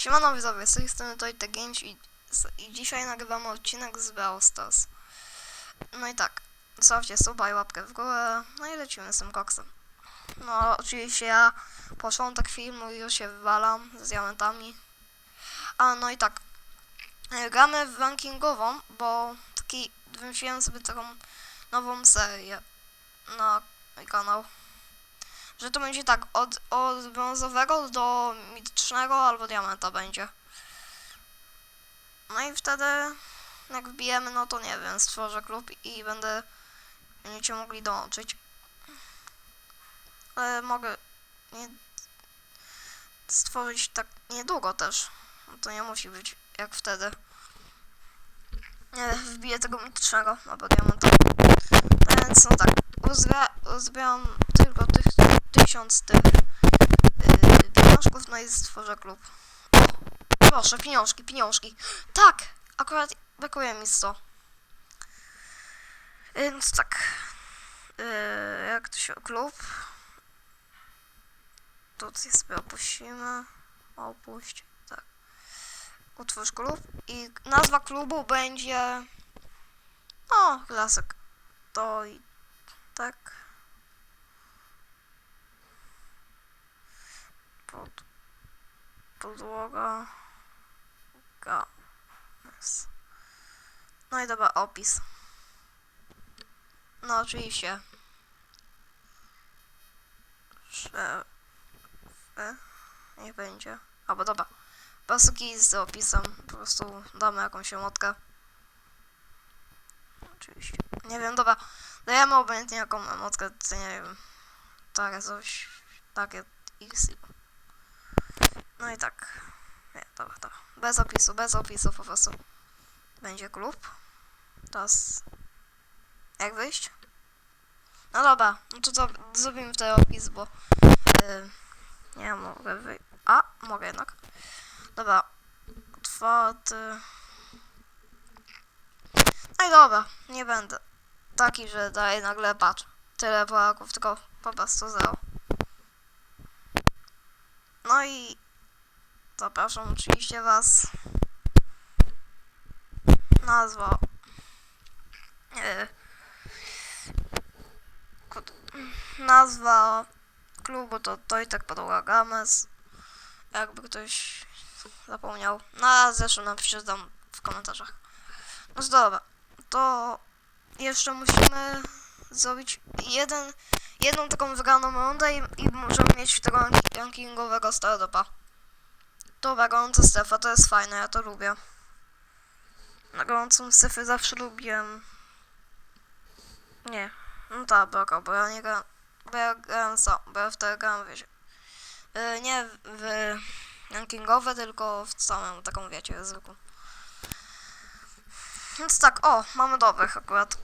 Siemano widzowie, z tej strony Toyte Games i, i dzisiaj nagrywamy odcinek z Brawl Stars. No i tak, zostawcie suba i łapkę w górę, no i lecimy z tym koksem. No oczywiście ja początek filmu już się wywalam z diamentami. A no i tak, e, gramy w rankingową, bo taki wymyśliłem sobie taką nową serię na kanał że to będzie tak od, od brązowego do mitycznego albo diamenta będzie. No i wtedy jak wbijemy, no to nie wiem, stworzę klub i będę będziecie mogli dołączyć. Ale mogę nie stworzyć tak niedługo też. No to nie musi być jak wtedy. Nie, wbiję tego mitycznego albo diamenta. Więc no tak, uzbieram tylko tych tysiąc tych yy, pieniążków, no i stworzę klub. Proszę, pieniążki, pieniążki. Tak, akurat brakuje mi 100. Więc tak, yy, jak to się, klub. Tutaj sobie opuścimy. Opuść, tak. Utwórz klub i nazwa klubu będzie, no, klasyk. To i tak. Pod, podłoga games. No i dobra, opis. No oczywiście. Że nie będzie. Albo dobra. Kij z opisem. Po prostu damy jakąś emotkę. Oczywiście. Nie wiem, dobra. Dajemy obojętnie jaką emotkę, nie wiem. Takie coś. Takie X. No i tak. Nie, dobra, dobra. Bez opisu, bez opisu po prostu. Będzie klub. Teraz. Jak wyjść? No dobra, no to, to zrobimy tutaj opis, bo. Yy, nie mogę wyjść. A, mogę jednak. Dobra. Otwarty. No i dobra, nie będę taki, że daję nagle patrz. Tyle Polaków, tylko po prostu zero. No i zapraszam oczywiście Was. Nazwa. Kod- Nazwa klubu to Tojtek Podłoga Games. Jakby ktoś zapomniał. No a zresztą napiszę tam w komentarzach. No dobra. To jeszcze musimy zrobić jeden, jedną taką wygraną rundę i, i możemy mieć tego ranki- rankingowego startupa. Dobra, gorąca strefa, to jest fajne, ja to lubię. Na gorącą strefę zawsze lubiłem. Nie, no tak, baka, bo ja nie gram, bo ja grałem sam, bo ja wtedy grałem, wiecie. Yy, nie w, w rankingowe, tylko w samą taką, wiecie, zwykłą. Więc tak, o, mamy dobrych akurat.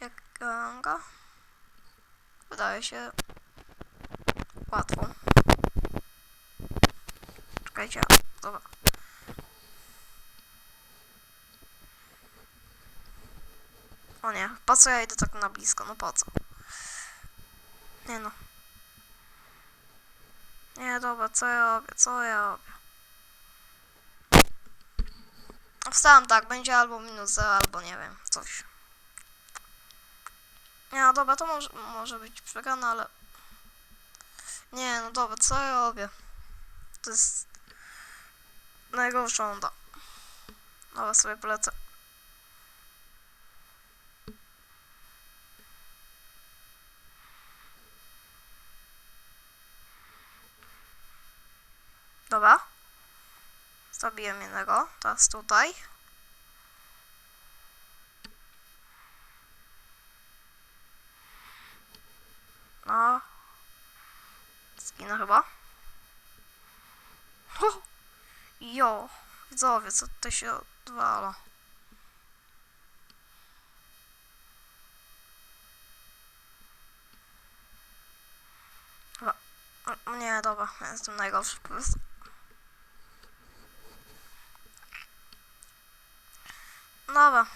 Jak ranga? Wydaje się łatwo. Czekajcie, dobra. O nie, po co ja idę tak na blisko? No po co? Nie no. Nie, dobra, co ja robię? Co ja robię? Wstałem tak, będzie albo minus 0, albo nie wiem, coś. Nie, no dobra, to może, może być przegrana, ale... Nie, no dobra, co ja robię? To jest... Najgorsza onda. Dobra, sobie polecę. Dobra. Zabiłem jednego. Teraz tutaj. No. Zginę chyba. Ho! Jo. Widzowie, co tutaj się odwala? Dobra. O, Nie, dobra, ja jestem najgorszy po prostu. Dobra.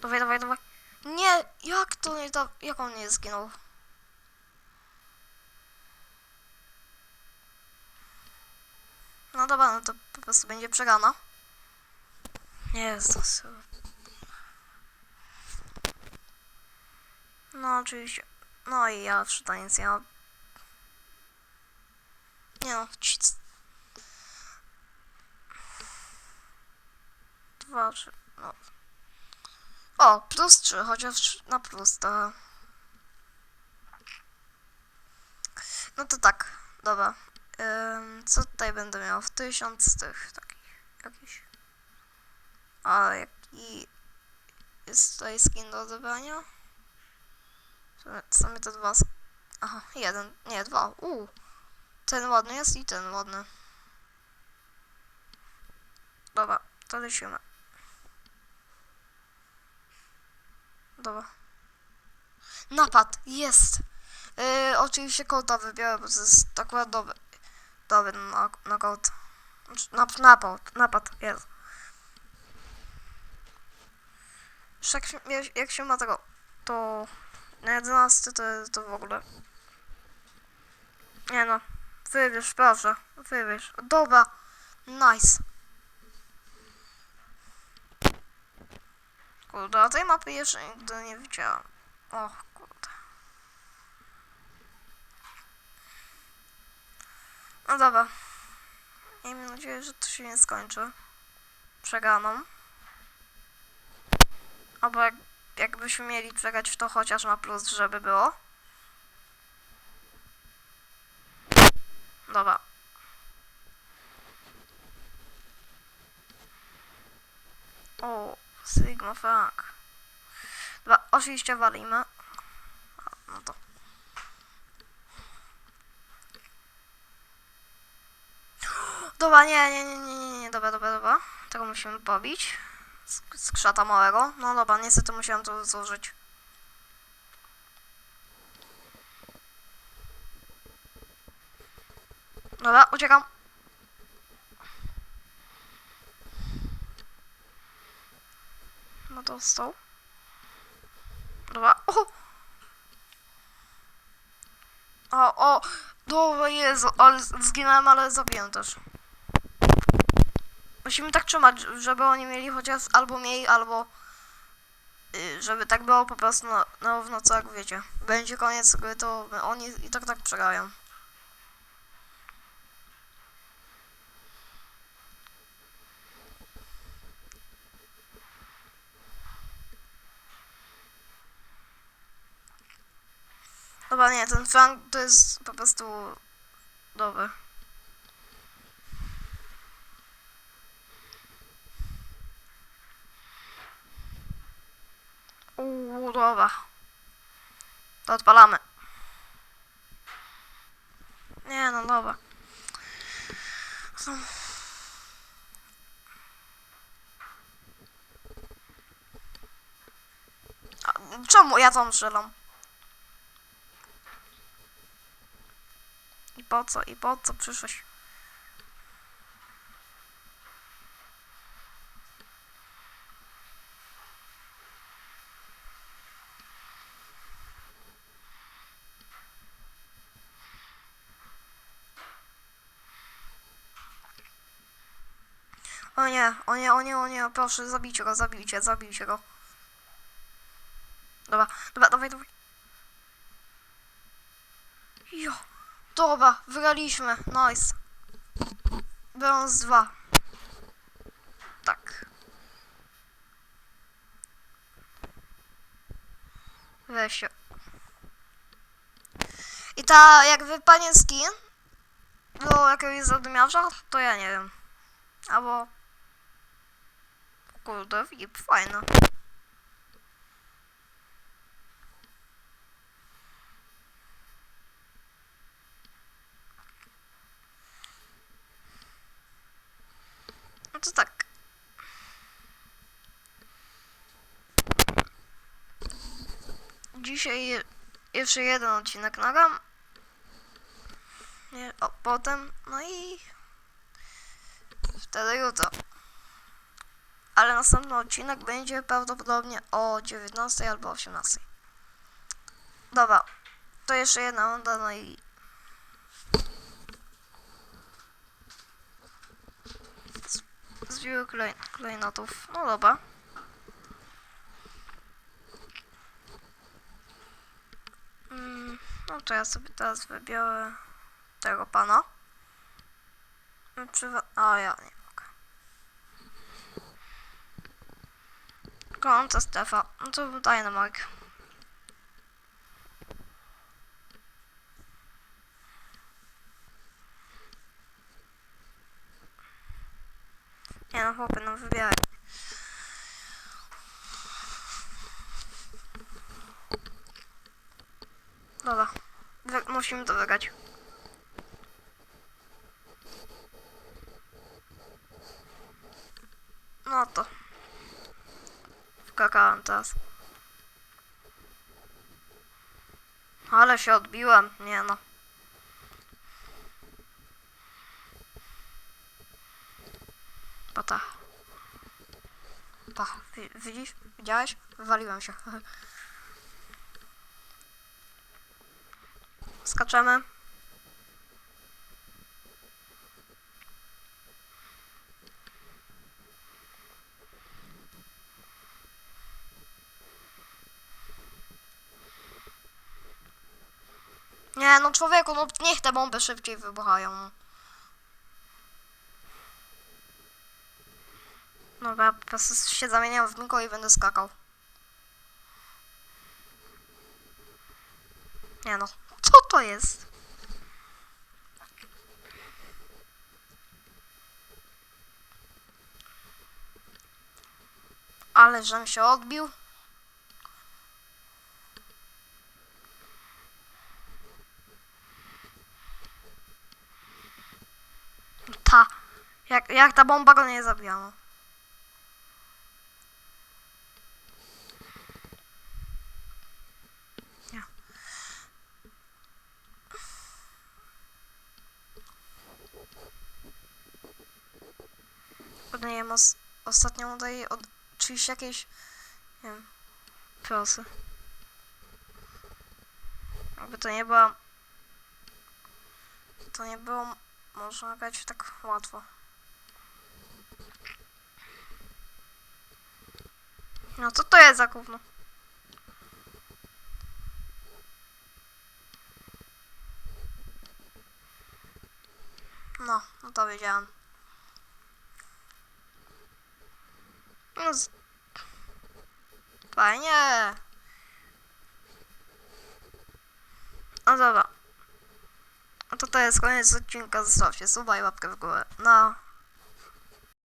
Dawaj, dawaj, dawaj. Nie, jak to nie to, jak on nie zginął? No dobra, no to po prostu będzie przegana. Jezus. No oczywiście. No i ja w nic ja... Nie no, ci- Dwa, trzy, no. O, plus trzy, chociaż na plus to... No to tak, dobra. Ym, co tutaj będę miał? W tysiąc tych takich jakiś. A jaki jest tutaj skin do odebrania? Sumie to dwa. Aha, jeden, nie, dwa. U. Ten ładny jest i ten ładny. Dobra, to lecimy. Dobra. Napad, jest! Yy, oczywiście kota wybiorę, bo to jest akurat dobry. Dobry na, na kot. Znaczy, Nap, napad, napad, jest. Jak, się- jak, jak się ma tego, to na 11 to, to w ogóle. Nie no, wybierz, proszę, wybierz. Dobra, nice. Kurde, a tej mapy jeszcze nigdy nie widziałam. Och, kurde. No dobra. Miejmy nadzieję, że to się nie skończy. Przegraną. Albo jak, jakbyśmy mieli przegrać w to chociaż na plus, żeby było. Dobra. O, Sigma fuck. Dobra, oczywiście walimy. No to. Dobra, nie, nie, nie, nie, nie, nie, dobra, dobra, dobra. Tego musimy pobić. Z, z krzata małego. No dobra, niestety musiałem to zużyć. Dobra, uciekam. Dostał. Dobra, o! O, o! Dobra, Jezu, ale zginąłem, ale zabiłem też. Musimy tak trzymać, żeby oni mieli chociaż albo mniej, albo... y, Żeby tak było po prostu na, na równo, co jak wiecie. Będzie koniec gry, to oni i tak tak przegrają. Dobra, nie, ten Frank to jest po prostu dobry. Uuu, dobra. To odpalamy. Nie, no dobra. Czemu ja tam strzelam? I po co, i po co przyszłeś? O nie, o nie, o nie, o nie, proszę, zabijcie go, zabijcie, zabijcie go. Dobra, dobra, dawaj, dawaj. Jo, dobra, wygraliśmy, nice. Brąz 2. Tak. Weź się. I ta, jakby panie skin do jakiegoś zadymiarza, to ja nie wiem. Albo... Kurde, VIP, fajne. No to tak. Dzisiaj je- jeszcze jeden odcinek nagram. O, potem, no i wtedy jutro. Ale następny odcinek będzie prawdopodobnie o 19 albo 18. Dobra, to jeszcze jedna runda, no i... Zbiór klej, klejnotów, no dobra. Mm, no to ja sobie teraz wybiorę tego pana. Przywa- a ja nie mogę. Końca strefa. No to daję na mark. Nie no chłopie, no wybieraj. Dobra. Wy- musimy to wygrać. No to. Wkakałem teraz. Ale się odbiłem. Nie no. Pata. Pa, wi- widzisz? Widziałeś? Wywaliłem się. Skaczemy. Nie, no człowieku, no niech te bomby szybciej wybuchają. no. Ja po prostu się zamieniam w Miko i będę skakał. Nie no, co to jest? Ale żem się odbił. Ta. Jak, jak ta bomba go nie zabija, Kurde, nie wiem, os ostatnio udaje od czyjś jakieś, nie wiem, prosy. Jakby to nie była, to nie było można grać tak łatwo. No co to jest za gówno? No, no to wiedziałem. No z... Fajnie. No dobra. To to jest koniec odcinka. Zostawcie suba i łapkę w górę. No,